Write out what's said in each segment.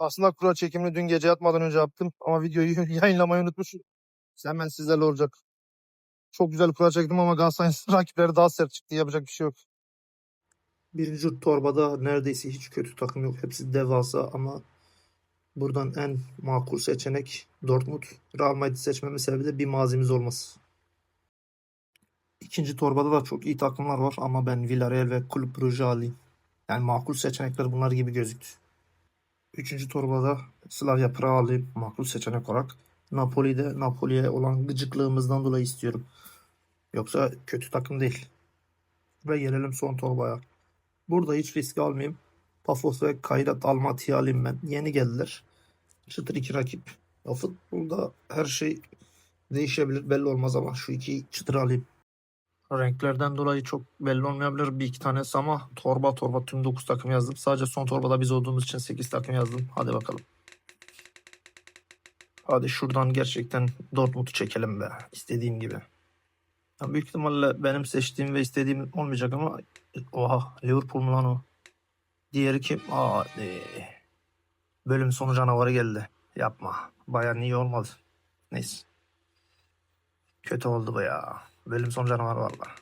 Aslında kura çekimini dün gece yatmadan önce yaptım ama videoyu yayınlamayı unutmuşum. Hemen sizlerle olacak. Çok güzel kura çektim ama Galatasaray'ın rakipleri daha sert çıktı. Yapacak bir şey yok. Birinci torbada neredeyse hiç kötü takım yok. Hepsi devasa ama buradan en makul seçenek Dortmund. Real Madrid seçmemin sebebi de bir mazimiz olması. İkinci torbada da çok iyi takımlar var ama ben Villarreal ve Kulüp alayım. Yani makul seçenekler bunlar gibi gözüktü. Üçüncü torbada Slavia Prag'ı alayım makul seçenek olarak. Napoli'de Napoli'ye olan gıcıklığımızdan dolayı istiyorum. Yoksa kötü takım değil. Ve gelelim son torbaya. Burada hiç risk almayayım. Pafos ve Kayrat Almaty'yi alayım ben. Yeni geldiler. Çıtır iki rakip. Ya futbolda her şey değişebilir belli olmaz ama şu iki çıtır alayım. Renklerden dolayı çok belli olmayabilir bir iki tanesi ama torba torba tüm 9 takım yazdım. Sadece son torbada biz olduğumuz için 8 takım yazdım. Hadi bakalım. Hadi şuradan gerçekten Dortmund'u çekelim be. İstediğim gibi. Ya büyük ihtimalle benim seçtiğim ve istediğim olmayacak ama oha Liverpool mu lan o? Diğeri kim? Hadi. Bölüm sonu canavarı geldi. Yapma. Baya iyi olmadı. Neyse. Kötü oldu bu ya. Bölüm sonu canavarı valla.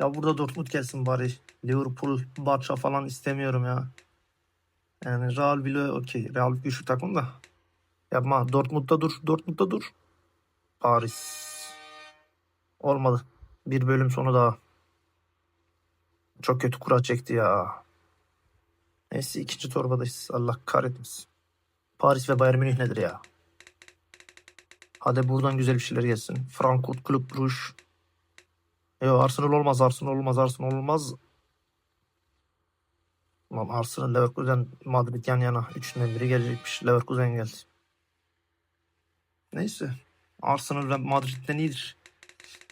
Ya burada Dortmund gelsin bari. Liverpool, Barça falan istemiyorum ya. Yani Real bile okey. Real güçlü takım da. Yapma. Dortmund'da dur. Dortmund'da dur. Paris. Olmadı. Bir bölüm sonu daha. Çok kötü kura çekti ya. Neyse ikinci torbadayız. Allah kahretmesin. Paris ve Bayern Münih nedir ya? Hadi buradan güzel bir şeyler gelsin. Frankfurt, Club Brugge. Yok Arsenal olmaz, Arsenal olmaz, Arsenal olmaz. Lan Arsenal, Leverkusen, Madrid yan yana. Üçünden biri gelecekmiş. Leverkusen geldi. Neyse. Arsenal ve Madrid'den iyidir.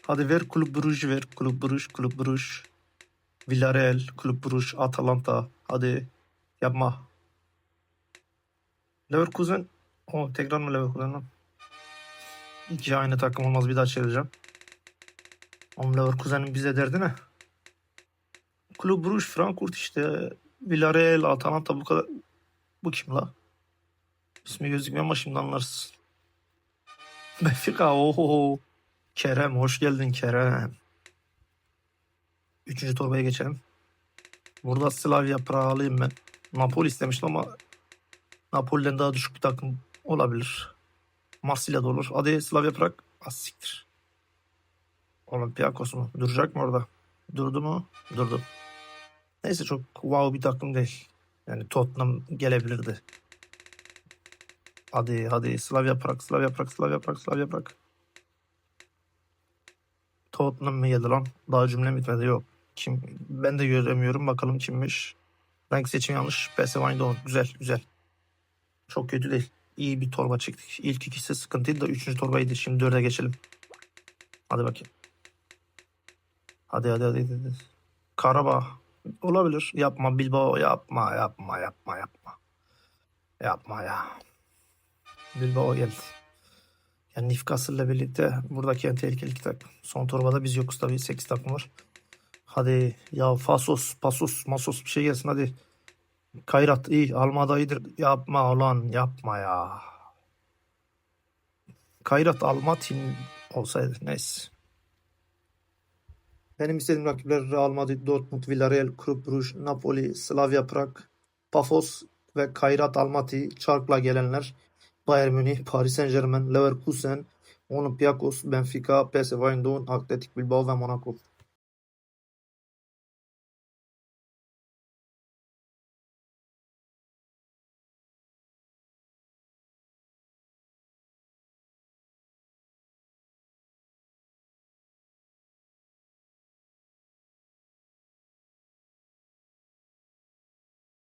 Hadi ver Kulüp Brugge ver. Kulüp Brugge, Kulüp Brugge. Villarreal, Kulüp Brugge, Atalanta. Hadi yapma. Leverkusen. O tekrar mı Leverkusen lan? İki aynı takım olmaz bir daha çevireceğim. Oğlum Leverkusen'in bize derdi ne? Kulüp Brugge, Frankfurt işte. Villarreal, Atalanta bu kadar. Bu kim la? İsmi gözükmüyor ama şimdi anlarsın. Benfica oho. Kerem hoş geldin Kerem. Üçüncü torbaya geçelim. Burada Slavia Prag'ı alayım ben. Napoli istemiştim ama Napoli'den daha düşük bir takım olabilir. Marsilya da olur. Hadi Slavia Prag. Az siktir. Olympiakos mu? Duracak mı orada? Durdu mu? Durdu. Neyse çok wow bir takım değil. Yani Tottenham gelebilirdi. Hadi hadi Slavia Prag, Slavia Prag, Slavia Prag, Slavia Prag. Tottenham mı geldi lan? Daha cümle bitmedi yok. Kim? Ben de göremiyorum. Bakalım kimmiş. Renk seçimi yanlış. PSV Eindhoven. Güzel güzel. Çok kötü değil. İyi bir torba çektik. İlk ikisi sıkıntıydı da üçüncü torbaydı. Şimdi dörde geçelim. Hadi bakayım. Hadi hadi hadi. hadi. Karabağ. Olabilir. Yapma Bilbao. Yapma yapma yapma yapma. Yapma ya. Bilbao geldi. Yani Newcastle'la birlikte buradaki en tehlikeli iki takım. Son torbada biz yokuz tabii. 8 takım var. Hadi ya Fasos, Pasos, Masos bir şey gelsin hadi. Kayrat iyi. Almada iyidir. Yapma ulan yapma ya. Kayrat Almatin olsaydı neyse. Benim istediğim rakipler Real Madrid, Dortmund, Villarreal, Club Brugge, Napoli, Slavia Prag, Pafos ve Kayrat Almaty, Çark'la gelenler. Bayern Münih, Paris Saint Germain, Leverkusen, Olympiakos, Benfica, PSV Eindhoven, Atletic Bilbao ve Monaco.